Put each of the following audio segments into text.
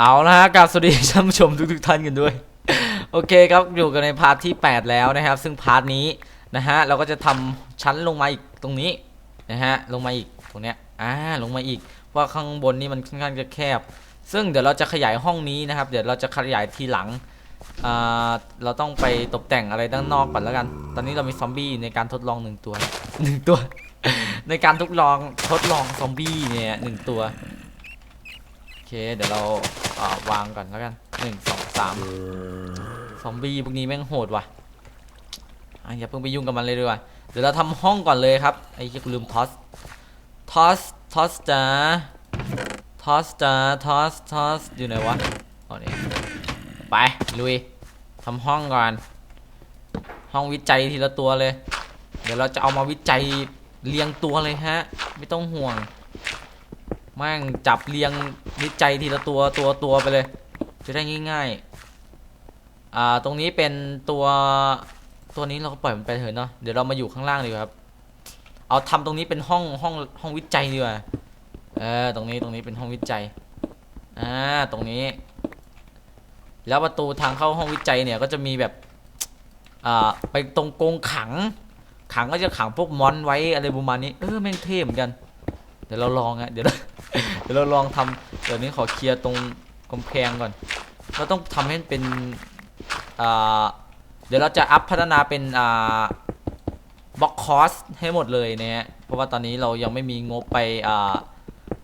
เอาละฮะกราบสวัสดีท่านผู้ชมทุกๆท่านกันด้วย โอเคครับอยู่กันในพาร์ทที่ 8 แล้วนะครับ ซึ่งพาร์ทนี้นะฮะเราก็จะทำชั้นลงมาอีกตรงนี้นะฮะลงมาอีกตรงเนี้ยอ่าลงมาอีกเพราะข้างบนนี่มันค่อนข้างจะแคบ ซึ่งเดี๋ยวเราจะขยายห้องนี้นะครับ เดี๋ยวเราจะขยายทีหลังอ่าเราต้องไปตกแต่งอะไรด้านนอกก่อนแล้วกัน ตอนนี้เรามีซอมบี้ในการทดลองหนึ่งตัวหนึ่งตัว ในการทดลองทดลองซอมบี้เนี่ยหนึ่งตัว เค เดี๋ยวเราอ่าวางก่อนแล้วกันหนึ่งสองสามซอมบี้พวกนี้แม่งโหดว่ะอะอย่าเพิ่งไปยุ่งกับมันเลยดีกว่าเดี๋ยวเราทำห้องก่อนเลยครับไอ้ที่ลืมทอสทอสทอสจ้าทอสจ้าทอสทอสอยู่ไหนวะอ๋อนี่ไปลุยทำห้องก่อนห้องวิจัยทีละตัวเลย เดี๋ยวเราจะเอามาวิจัยเรียงตัวเลยฮะ ไม่ต้องห่วง แม่งจับเรียงวิจัยทีละตัวตัวตัวไปเลย จะได้ง่ายๆ อ่า ตรงนี้เป็นตัวตัวนี้เราก็ปล่อยมันไปเถอะเนาะ เดี๋ยวเรามาอยู่ข้างล่างดีกว่าครับ เอาทำตรงนี้เป็นห้องห้องห้องวิจัยดีกว่า เออ ตรงนี้ตรงนี้เป็นห้องวิจัย อ่า ตรงนี้ แล้วประตูทางเข้าห้องวิจัยเนี่ยก็จะมีแบบ อ่า ไปตรงกรงขัง ขังก็จะขังพวกมอนไว้อะไรประมาณนี้ เออแม่งเท่เหมือนกัน เดี๋ยวเราลองฮะเดี๋ยวเราเดี๋ยวเราลองทำเดี๋ยวนี้ขอเคลียร์ตรงกำแพงก่อน เราต้องทำให้เป็นอ่าเดี๋ยวเราจะอัพพัฒนาเป็นอ่าบล็อกคอสให้หมดเลยนะฮะเพราะว่าตอนนี้เรายังไม่มีงบไปอ่า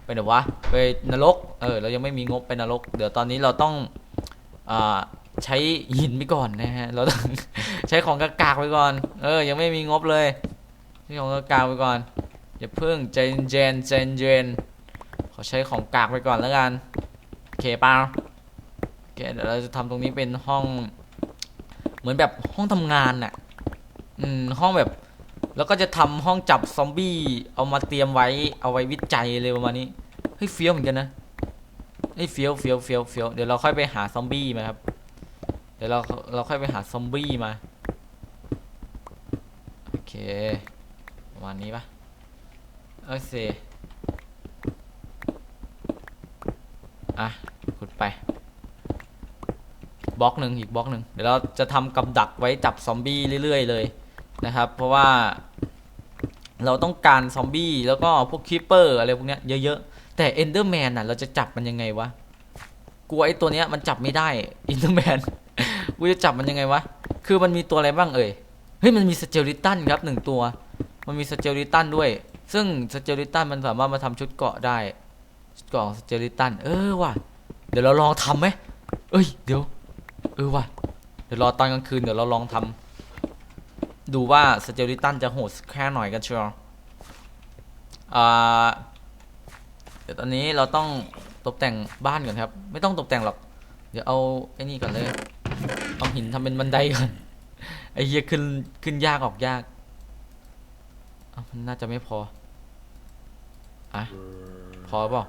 ไปไหนวะไปนรกเออเรายังไม่มีงบไปนรก เดี๋ยวตอนนี้เราต้องอ่าใช้หินไปก่อนนะฮะ เราต้องใช้ของกากากๆไปก่อน เออ ยังไม่มีงบเลยใช้ของกากๆไปก่อน อย่าเพิ่งใจนเย็นใจนเย็นขอใช้ของกากไปก่อนแล้วกันโอเคป่าโอเคเดี๋ยวเราจะทำตรงนี้เป็นห้อง เหมือนแบบห้องทำงานน่ะอืมห้องแบบ แล้วก็จะทำห้องจับซอมบี้เอามาเตรียมไว้เอาไว้วิจัยเลยประมาณนี้เฮ้ยเฟี้ยวเหมือนกันนะเฮ้ยเฟี้ยวเฟี้ยวเฟี้ยวเฟี้ยวเดี๋ยวเราค่อยไปหาซอมบี้มาครับเดี๋ยวเราเราค่อยไปหาซอมบี้มาโอเคประมาณนี้ปะ โอเค อะขุดไป บล็อกหนึ่งอีกบล็อกหนึ่งเดี๋ยวเราจะทำกับดักไว้จับซอมบี้เรื่อย ๆ เลยนะครับ เพราะว่าเราต้องการซอมบี้แล้วก็พวกคีเปอร์อะไรพวกเนี้ยเยอะๆ แต่เอนเดอร์แมนน่ะเราจะจับมันยังไงวะกลัวไอ้ตัวเนี้ยมันจับไม่ได้เอนเดอร์แมนกูจะจับมันยังไงวะ คือมันมีตัวอะไรบ้างเอ่ย เฮ้ยมันมีสเจลิตันครับหนึ่งตัว มันมีสเจลิตันด้วย ซึ่งสเจลิตันมันสามารถมาทำชุดเกาะได้ชุดเกาะของสเจลิตันเออว่ะเดี๋ยวเราลองทำไหมเอ้ยเดี๋ยวเออว่ะเดี๋ยวรอตอนกลางคืนเดี๋ยวเราลองทำดูว่าสเจลิตันจะโหดแค่หน่อยกันเชียวอ่าเดี๋ยวตอนนี้เราต้องตกแต่งบ้านก่อนครับ ไม่ต้องตกแต่งหรอก เดี๋ยวเอาไอ้นี่ก่อนเลยเอาหินทำเป็นบันไดก่อนไอ้เหี้ยขึ้นขึ้นยากออกยาก อ้าวมันน่าจะไม่พอ อะ พอเปล่า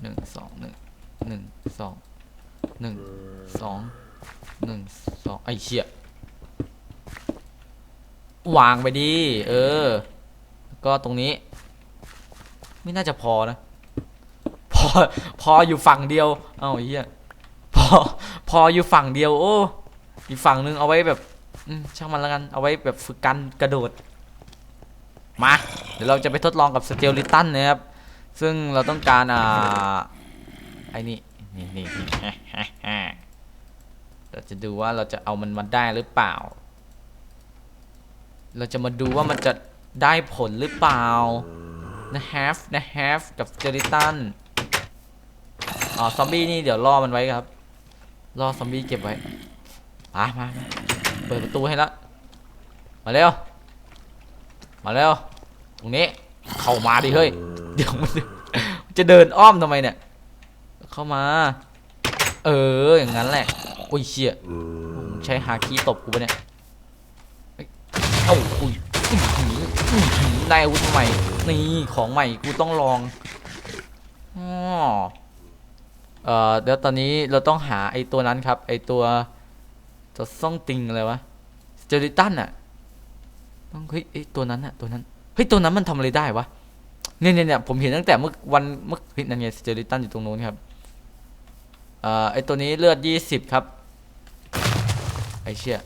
หนึ่งสองหนึ่งหนึ่งสองหนึ่งสองหนึ่งสองไอ้เชี่ยวางไปดี เออ ก็ตรงนี้ ไม่น่าจะพอนะ พอ พออยู่ฝั่งเดียว เอ้าเหี้ยพอ พออยู่ฝั่งเดียว โอ้ อีกฝั่งนึงเอาไว้แบบช่างมันล้วกัน เอาไว้แบบฝึกการกระโดด มา เดี๋ยวเราจะไปทดลองกับสเตลลิตันนะครับ ซึ่งเราต้องการอ่าไอ้นี่นี่นี่นี่เราจะดูว่าเราจะเอามันมาได้หรือเปล่า เราจะมาดูว่ามันจะได้ผลหรือเปล่านะฮฟนะฮฟกับสเตลลิตันอ๋อซอมบี้นี่เดี๋ยวล่อมันไว้ครับล่อซอมบี้เก็บไว้มามามาเปิดประตูให้แล้วมาเร็ว มาเร็ว ตรงนี้ เข้ามาดิเฮ้ย เดี๋ยวมันจะเดินอ้อมทำไมเนี่ย เข้ามา เออ อย่างนั้นแหละโอ้ยเชี่ยใช้ฮาคีตบกูปะเนี่ยเอ้ยเอ้าอุ้ยอื้อหืออื้อหือได้อาวุธใหม่ นี่ของใหม่กูต้องลองอ๋อเอ่อเดี๋ยวตอนนี้เราต้องหาไอ้ตัวนั้นครับ ไอ้ตัวตัวซ่องติงอะไรวะเจลิตันอะต้องเฮ้ยไอ้ตัวนั้นอะตัวนั้น เฮ้ยตัวนั้นมันทำอะไรได้วะเนี่ยเนี่ยเนี่ยผมเห็นตั้งแต่เมื่อวันเมื่อเฮ้ยนั่นไงสเจลิตันอยู่ตรงนู้นครับเอ่อไอตัวนี้เลือดยี่สิบครับไอเชี่ย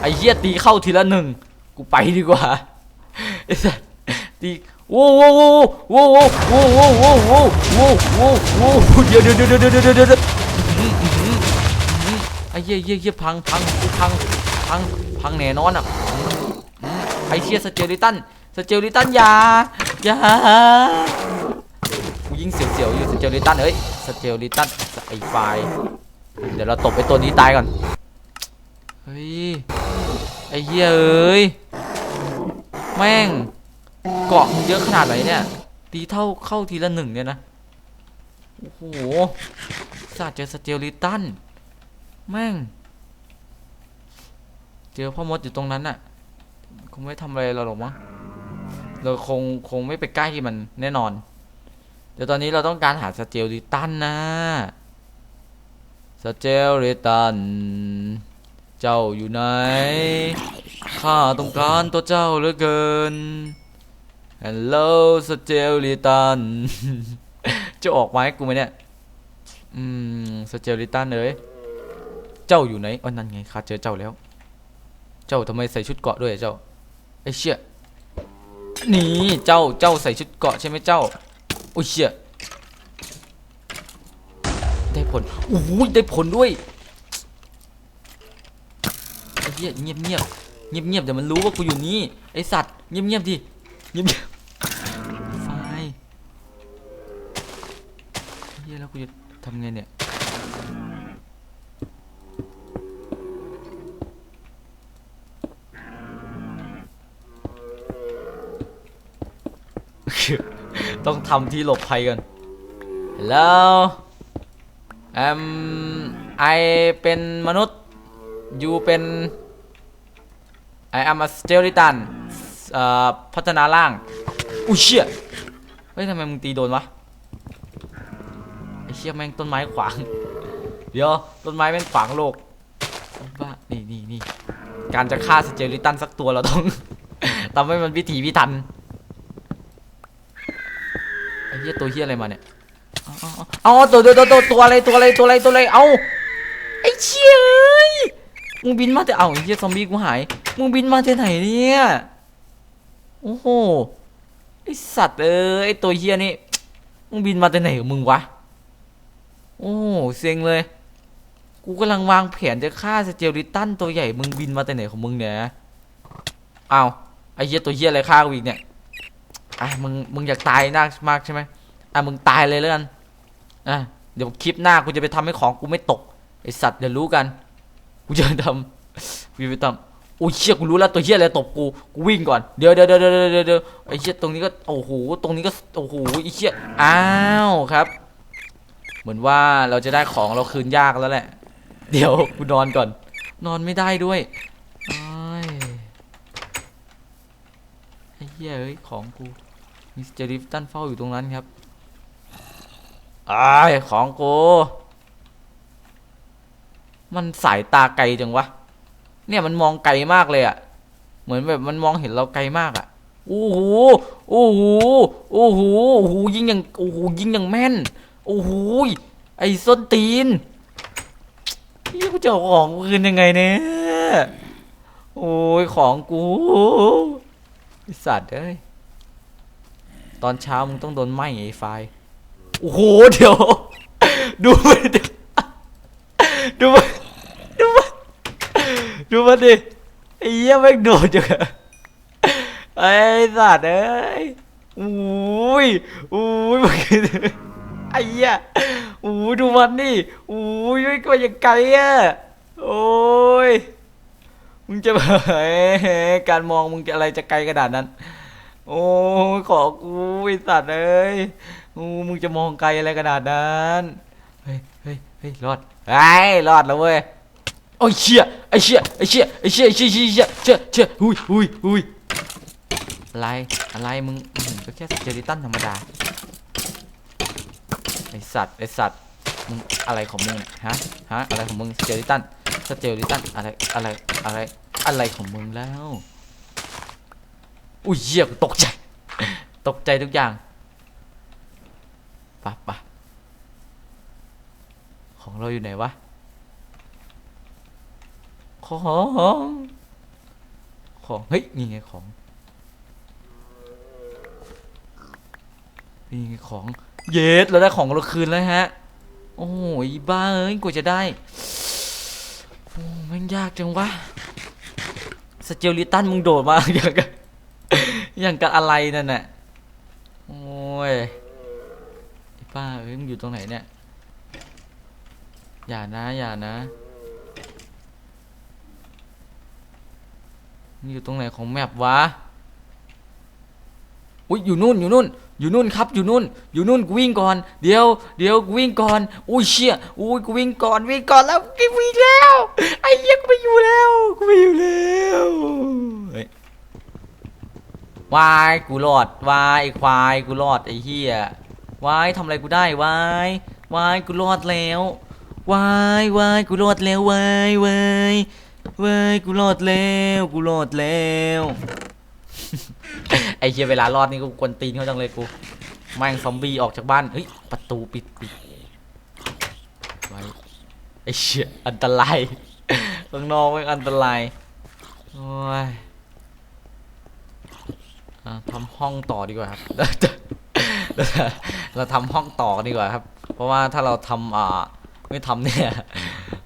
ไอเหี้ยตีเข้าทีละหนึ่งกูไปดีกว่าไอสัสตีโว้โว้โว้โว้โว้โว้โว้โว้โว้โว้โว้โว้เดี๋ยวเดี๋ยวเดี๋ยวเดี๋ยวเดี๋ยวเดี๋ยวเดี๋ยวไอ้เหี้ยเหี้ยเหี้ยพังพังพังพังพังแน่นอนอะ ไอเชี่ยสเจลิตันสเจลิตันยาอยากูยิงเสียวๆอยู่สเจลิตันเอ้ยสเจลิตันไอไฟเดี๋ยวเราตบไปตัวนี้ตายก่อนเฮ้ยไอเหี้ยเอ้ยแม่งเกาะมึงเยอะขนาดไหนเนี่ยตีเท่าเข้าทีละหนึ่งเนี่ยนะโอ้โหสาดเจอสเตลลิตันแม่ง เจอพ่อมดอยู่ตรงนั้นน่ะ คงไม่ทำอะไรเราหรอกมั้งเราคงคงไม่ไปใกล้มันแน่นอน เดี๋ยวตอนนี้เราต้องการหาสเตลลิตันนะสเจลลิตัน เจ้าอยู่ไหน ข้าต้องการตัวเจ้าเหลือเกิน Hello สเจลลิตัน จะออกมาให้กูไหมเนี่ย อืมสเจลลิตันเอ้ยเจ้าอยู่ไหนอ๋อนั่นไงข้าเจอเจ้าแล้ว เจ้าทำไมใส่ชุดเกาะด้วยอะเจ้า ไอ้เชี่ยนี่เจ้าเจ้าใส่ชุดเกาะใช่ไหมเจ้าโอ้ยเชี่ยได้ผลโอ้โหได้ผลด้วยไอ้เหี้ยเงียบเงียบเงียบเงียบเดี๋ยวมันรู้ว่ากูอยู่นี่ไอสัตว์เงียบเงียบดิเงียบเงียบไฟเฮียแล้วกูจะทำไงเนี่ย ต้องทำที่หลบภัยกัน Hello แอมไอเป็นมนุษย์ยูเป็น I am a skeleton เอ่อพัฒนาร่าง อุ้ยเชี่ยเฮ้ยทำไมมึงตีโดนวะไอเชี่ยแม่งต้นไม้ขวาง เดี๋ยวต้นไม้แม่งขวางโลกบ้านี่นี่นี่การจะฆ่าสเจลิตันสักตัวเราต้องทำให้มันพิถีพิถัน เหี้ยตัวเหี้ยอะไรมาเนี่ยเอาตัวตัวตัวตัวตัวอะไรตัวอะไรตัวอะไรตัวอะไรเอาไอ้เชี่ยมึงบินมาแต่เอาไอ้เชี่ยซอมบี้กูหายมึงบินมาจากไหนเนี่ยโอ้โหไอสัตว์เอ้ยไอตัวเฮียนี่มึงบินมาจากไหนของมึงวะโอ้เซ็งเลย กูกำลังวางแผนจะฆ่าสเจลลิตันตัวใหญ่มึงบินมาแต่ไหนของมึงเนี่ยเอาไอเฮียตัวเฮียอะไรฆ่ากูอีกเนี่ย อะมึงมึงอยากตายนักมากใช่ไหมอะมึงตายเลยแล้วกันอะเดี๋ยวคลิปหน้ากูจะไปทำให้ของกูไม่ตกไอสัตว์เดี๋ยวรู้กันกูจะทำกูจะไปทำโอ้ยเชี่ยกูรู้แล้วตัวเชี่ยอะไรตบกูกูวิ่งก่อนเดี๋ยวเดี๋ยวเดี๋ยวเดี๋ยวเดี๋ยวไอเชี่ยตรงนี้ก็โอ้โหตรงนี้ก็โอ้โหไอเชี่ยอ้าวครับ เหมือนว่าเราจะได้ของเราคืนยากแล้วแหละ เดี๋ยวกูนอนก่อน นอนไม่ได้ด้วยไอ้ายไอ้เหี้ยเอ้ยของกู มิสเตอร์ริฟตันเฝ้าอยู่ตรงนั้นครับไอ้ของกูมันสายตาไกลจังวะ เนี่ยมันมองไกลมากเลยอะเหมือนแบบมันมองเห็นเราไกลมากอะโอ้โห โอ้โห โอ้โห โอ้โห ยิงอย่าง โอ้โห ยิงอย่างแม่น โอ้โห ไอ้ส้นตีนนี่กูจะเอาของคืนยังไงเนี่ย โอ้ย ของกูไอสัตว์เอ้ย ตอนเช้ามึงต้องโดนไหม้ไอ้ไฟโอ้โหเดี๋ยว ดูมันดิดูมันดูมันดูมันดิไอ้เหี้ยแม่งโดดจังไอ้สัตว์เอ้ยอุ้ยอุ้ยมันคือไอ้เหี้ยอุ้ยดูมันดิอุ้ยไม่ก็ยังไกลอะโอ้ยมึงจะแบบเฮ้ยการมองมึงจะอะไรจะไกลขนาดนั้น โอ้ขอกูไอสัตว์เอ้ยมึงจะมองไกลอะไรขนาดนั้นเฮ้ยเฮ้ยเฮ้ยรอดไอ้รอดแล้วเว้ยโอ้ยเชี่ยไอ้เชี่ยไอ้เชี่ยไอ้เชี่ยไอ้เชี่ยเชี่ยเชี่ยเชี่ยเชี่ยหุยหุยหุยอะไรอะไรมึงก็แค่เจอริตันธรรมดาไอสัตว์ไอสัตว์มึงอะไรของมึงเนี่ยฮะฮะอะไรของมึงเจอริตันสเจอริตันอะไรอะไรอะไรอะไรของมึงแล้ว อุ้ยเหี้ยกูตกใจ ตกใจทุกอย่างปะปะของเราอยู่ไหนวะ ของ ของ เฮ้ย นี่ไงของ นี่ไงของ เยสเราได้ของเราคืนแล้วฮะ โอ้ยบ้าเอ้ยกว่าจะได้ โอ้แมันยากจังวะ สเจลิตันมึงโดดมาอย่างกับ อย่างกับอะไรนั่นน่ะโอ้ยไอ้ป้าเอ้ยมึงอยู่ตรงไหนเนี่ย อย่านะ อย่านะมึงอยู่ตรงไหนของแมปวะ อุ้ยอยู่นู่นอยู่นู่น อยู่นู่นครับ อยู่นู่น อยู่นู่นกูวิ่งก่อน เดี๋ยว เดี๋ยวกูวิ่งก่อน อุ้ยเชี่ยอุ้ยกูวิ่งก่อนวิ่งก่อนแล้วกูวิ่งแล้ว ไอ้เหี้ยกูไปอยู่แล้ว กูไปอยู่แล้ว วายกูรอดวายไอ้ควายกูรอดไอ้เหี้ยวายทำอะไรกูได้วายวายกูรอดแล้ววายวายกูรอดแล้ววายวายวายกูรอดแล้วกูรอดแล้วไอ้เหี้ยเวลารอดนี่กูกวนตีนเขาจังเลยกูแม่งซอมบี้ออกจากบ้านเฮ้ยประตูปิดปิดไว้ไอ้เชี่ยอันตรายข้างนอกแม่งอันตรายโอ้ย ทำห้องต่อดีกว่าครับเราทำห้องต่อกันดีกว่าครับ เพราะว่าถ้าเราทำอ่าไม่ทำเนี่ย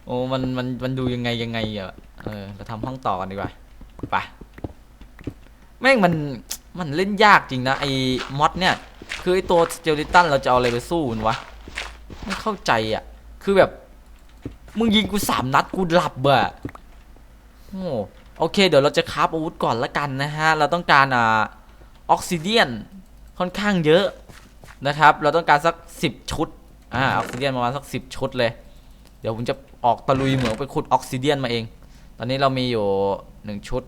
โอ้มันมันมันดูยังไงยังไงอะเออเราทำห้องต่อกันดีกว่าไปแม่งมันมันเล่นยากจริงนะไอ้มอดเนี่ย คือไอ้ตัวสเจลิตันเราจะเอาอะไรไปสู้มันวะไม่เข้าใจอะ คือแบบ มึงยิงกูสามนัดกูหลับอะโอ้โอเค เดี๋ยวเราจะคราฟอาวุธก่อนละกันนะฮะ เราต้องการอ่า ออกซิเดียนค่อนข้างเยอะนะครับ เราต้องการสักสิบชุด อ่า ออกซิเดียนประมาณสักสิบชุดเลย เดี๋ยวผมจะออกตะลุยเหมืองไปขุดออกซิเดียนมาเอง ตอนนี้เรามีอยู่หนึ่งชุด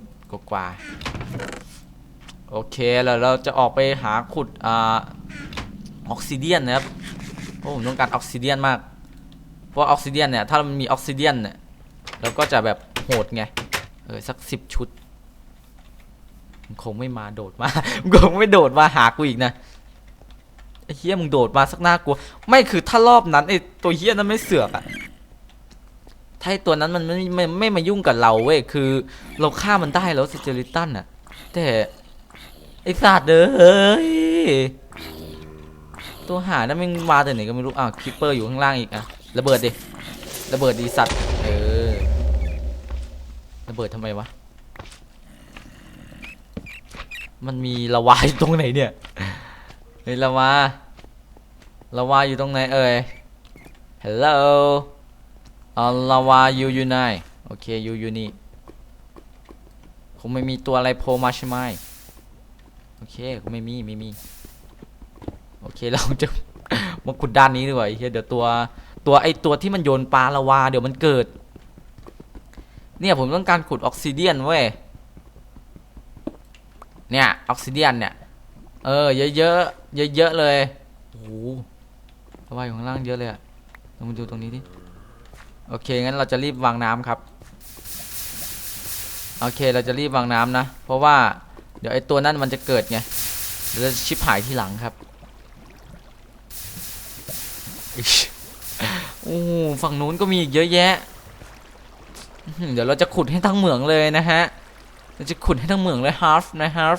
กว่าโอเคแล้วเราจะออกไปหาขุด อ่า ออกซิเดียนนะครับเพราะผมต้องการออกซิเดียนมาก เพราะออกซิเดียนเนี่ย ถ้ามันมีออกซิเดียนเนี่ย เราก็จะแบบโหดไง เออสักสิบชุด คงไม่มาโดดมามคงไม่โดดมาหากูอีกนะไอ้เฮียมึงโดดมาสักหน้ากลัว ไม่คือถ้ารอบนั้นไอ้ตัวเฮียนั้นไม่เสือกอะถ้าไอ้ตัวนั้นมันไม่ไม่ไม่มายุ่งกับเราเว้ยคือ เราฆ่ามันได้แล้วซิเจลิตันอะแต่ไอสัตว์เด้ยตัวหานั่นมันมาแต่ไหนก็ไม่รู้อ้าวคิปเปอร์อยู่ข้างล่างอีกอะระเบิดดิระเบิดดีสัตว์เออระเบิดทำไมวะ มันมีละวาอยู่ตรงไหนเนี่ยเฮ้ยละวาละวาอยู่ตรงไหนเอ่ย Hello อ๋อละวาอยู่อยู่ไหนโอเคอยู่อยู่นี่คงไม่มีตัวอะไรโผล่มาใช่ไหมโอเคไม่มีไม่มีโอเคเราจะมาขุดด้านนี้ดีกว่าเหี้ยเดี๋ยวตัวตัวไอตัวที่มันโยนปลาละวาเดี๋ยวมันเกิด เนี่ยผมต้องการขุดออกซิเดียนเว้ย เนี่ยออกซิเดียนเนี่ย เออ เยอะเยอะเยอะเยอะเลยโอ้โหละวาอยู่ข้างล่างเยอะเลยอะลองมาดูตรงนี้ดิโอเคงั้นเราจะรีบวางน้ำครับ โอเคเราจะรีบวางน้ำนะ เพราะว่าเดี๋ยวไอ้ตัวนั้นมันจะเกิดไงเดี๋ยวจะชิบหายที่หลังครับอิ๊ยโอ้ฝั่งนู้นก็มีอีกเยอะแยะ เดี๋ยวเราจะขุดให้ทั้งเหมืองเลยนะฮะ เราจะขุดให้ทั้งเหมืองเลยฮาร์ฟนะฮาร์ฟ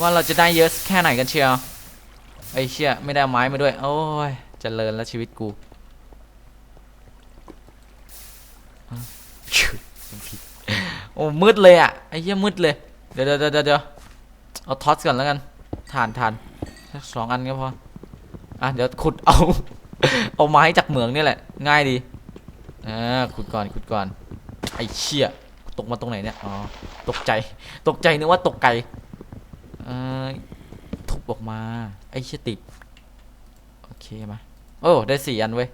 ว่าเราจะได้เยอะแค่ไหนกันเชียวไอ้เชี่ยไม่ได้ไม้มาด้วย โอ้ยเจริญแล้วชีวิตกูโอ้มืดเลยอะไอ้เหี้ยมืดเลย เดี๋ยวเดี๋ยวเดี๋ยวเอาท็อตก่อนแล้วกันฐานฐานสองอันก็พออะเดี๋ยวขุดเอาเอาไม้จากเหมืองนี่แหละ ง่ายดีอ่าขุดก่อนขุดก่อนไอ้เชี่ย ตกมาตรงไหนเนี่ย อ๋อ ตกใจ ตกใจนึกว่าตกไก่เอ่อทุบออกมา ไอ้เชติดโอเคมา โอ้ ได้สี่อันเว้ย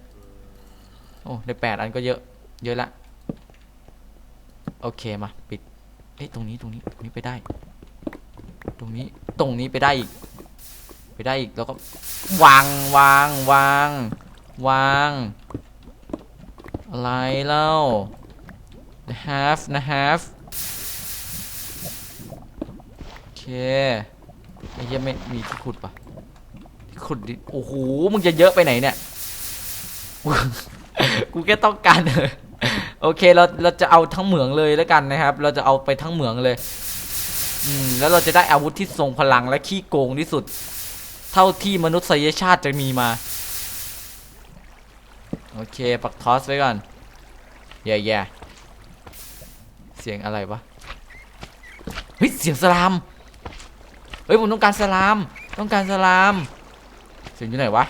โอ้ ได้แปดอันก็เยอะ เยอะละ โอเคมา ปิด เอ้ยตรงนี้ ตรงนี้ ตรงนี้ไปได้ ตรงนี้ ตรงนี้ไปได้อีก ไปได้อีก แล้วก็วาง วาง วาง วาง อะไรเล่า นะ half นะ half โอเคไอ้เหี้ยังไม่มีที่ขุดปะที่ขุดดิโอ้โหมึงจะเยอะไปไหนเนี่ย กูแค่ต้องการโอเคเราเราจะเอาทั้งเหมืองเลยแล้วกันนะครับ เราจะเอาไปทั้งเหมืองเลย อืมแล้วเราจะได้อาวุธที่ทรงพลังและขี้โกงที่สุด เท่าที่มนุษยชาติจะมีมา โอเค ปักทอสไว้ก่อนแย่แย่ เสียงอะไรวะ เฮ้ย เสียงสลาม เฮ้ย ผมต้องการสลาม ต้องการสลาม เสียงอยู่ไหนวะ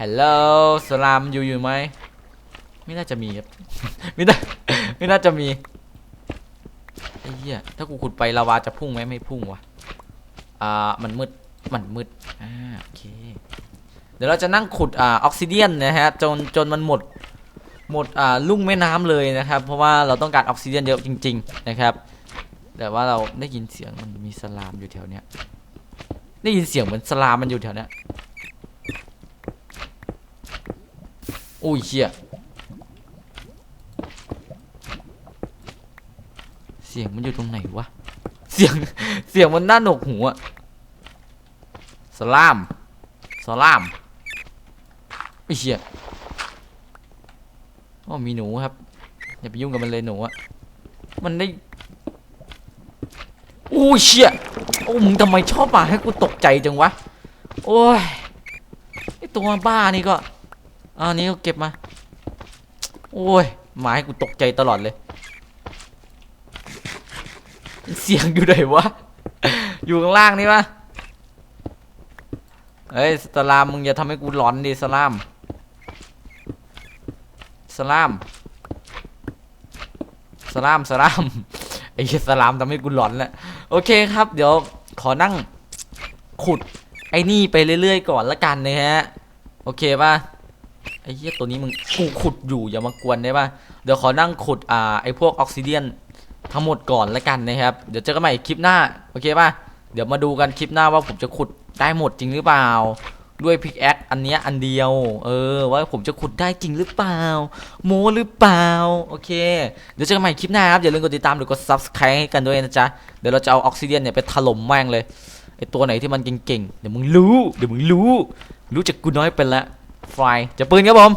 ฮัลโหล สลามอยู่อยู่ไหม ไม่น่าจะมีครับ ไม่น่า ไม่น่าจะมี ไอ้เหี้ย ถ้ากูขุดไปลาวาจะพุ่งไหมไม่พุ่งวะอ่า มันมืด มันมืด อ่า โอเค เดี๋ยวเราจะนั่งขุด อ่า ออกซิเดียนนะฮะ จน จนมันหมด หมดอ่าลุ่งแม่น้ำเลยนะครับ เพราะว่าเราต้องการออกซิเดียนเยอะจริง ๆ นะครับ แต่ว่าเราได้ยินเสียงมันมีสลามอยู่แถวเนี้ยได้ยินเสียงเหมือนสลามมันอยู่แถวเนี้ยโอ้ยเชี่ยเสียงมันอยู่ตรงไหนวะเสียงเสียงมันน่าหนวกหูอะสลามสลามไอ้เชี่ย มีหนูครับ อย่าไปยุ่งกับมันเลยหนูอะมันได้โอ้ยเชี่ยโอ้มึงทำไมชอบมาให้กูตกใจจังวะ โอ้ยไอตัวบ้านี่ก็อันนี้ก็เก็บมา โอ้ยมาให้กูตกใจตลอดเลย เสียงอยู่ไหนวะ อยู่ข้างล่างนี่ปะเฮ้ยสลามมึงอย่าทำให้กูหลอนดิสลาม สลามสลามสลามไอ้สลามทำให้กูหลอนแหละโอเคครับ เดี๋ยวขอนั่งขุดไอ้นี่ไปเรื่อยๆก่อนละกันนะฮะโอเคป่ะไอ้เหี้ยตัวนี้มึงกูขุดอยู่อย่ามากวนได้ป่ะเดี๋ยวขอนั่งขุดอ่าไอ้พวกออกซิเดียนทั้งหมดก่อนละกันนะครับ เดี๋ยวเจอกันใหม่คลิปหน้าโอเคป่ะเดี๋ยวมาดูกันคลิปหน้าว่าผมจะขุดได้หมดจริงหรือเปล่า ด้วยพิกแอคอันเนี้ยอันเดียว เออ ว่าผมจะขุดได้จริงหรือเปล่า โมหรือเปล่า โอเค เดี๋ยวเจอกันใหม่คลิปหน้าครับ อย่าลืมกดติดตามหรือกด subscribe ให้กันด้วยนะจ๊ะ เดี๋ยวเราจะเอาออกซิเดียนเนี่ยไปถล่มแม่งเลย ไอตัวไหนที่มันเก่งๆ เดี๋ยวมึงรู้ เดี๋ยวมึงรู้ รู้จากกูน้อยเป็นละไฟจะปืนครับผม